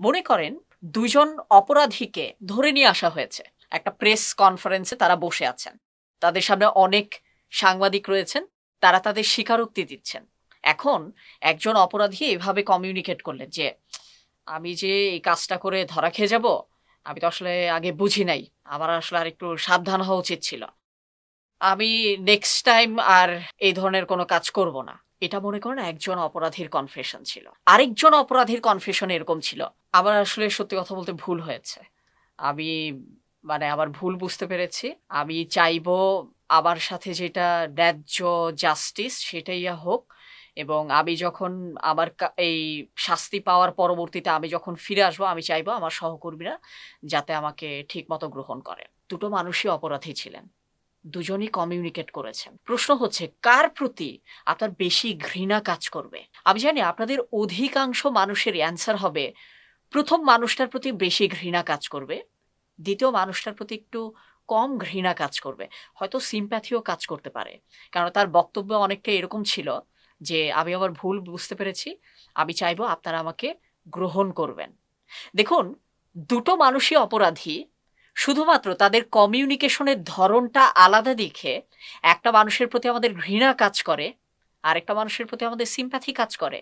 মনে করেন দুজন অপরাধীকে ধরে নিয়ে আসা হয়েছে। একটা প্রেস কনফারেন্সে তারা বসে আছেন। তাদের সামনে অনেক সাংবাদিক রয়েছেন, তারা তাদের স্বীকারোক্তি দিচ্ছেন। এখন একজন অপরাধী এভাবে কমিউনিকেট করলেন যে, আমি যে এই কাজটা করে ধরা খেয়ে যাব, আমি তো আসলে আগে বুঝি নাই। আমার আসলে আর একটু সাবধান হওয়া উচিত ছিল। আমি নেক্সট টাইম আর এই ধরনের কোনো কাজ করব না। এটা মনে করেন একজন অপরাধীর কনফেশন ছিল। আরেকজন অপরাধীর কনফেশন এরকম ছিল। আমার আসলে সত্যি কথা বলতে ভুল হয়েছে। আমি মানে আমার ভুল বুঝতে পেরেছি। আমি চাইব আমার সাথে যেটা ন্যায্য জাস্টিস সেটাই হোক। এবং আমি যখন আমার এই শাস্তি পাওয়ার পরবর্তীতে আমি যখন ফিরে আসব, আমি চাইব আমার সহকর্মীরা যাতে আমাকে ঠিকমতো গ্রহণ করে। দুটো মানুষই অপরাধী ছিলেন। দুজনই কমিউনিকেট করেছেন। প্রশ্ন হচ্ছে, কার প্রতি আপনার বেশি ঘৃণা কাজ করবে? আমি জানি আপনাদের অধিকাংশ মানুষের অ্যান্সার হবে, প্রথম মানুষটার প্রতি বেশি ঘৃণা কাজ করবে, দ্বিতীয় মানুষটার প্রতি একটু কম ঘৃণা কাজ করবে। হয়তো সিম্প্যাথিও কাজ করতে পারে। কারণ তার বক্তব্য অনেকটা এরকম ছিল যে, আমি আমার ভুল বুঝতে পেরেছি, আমি চাইব আপনারা আমাকে গ্রহণ করবেন। দেখুন, দুটো মানুষই অপরাধী শুধুমাত্র তাদের কমিউনিকেশনের ধরনটা আলাদা দেখে একটা মানুষের প্রতি আমাদের ঘৃণা কাজ করে, আরেকটা মানুষের প্রতি আমাদের সিম্প্যাথি কাজ করে।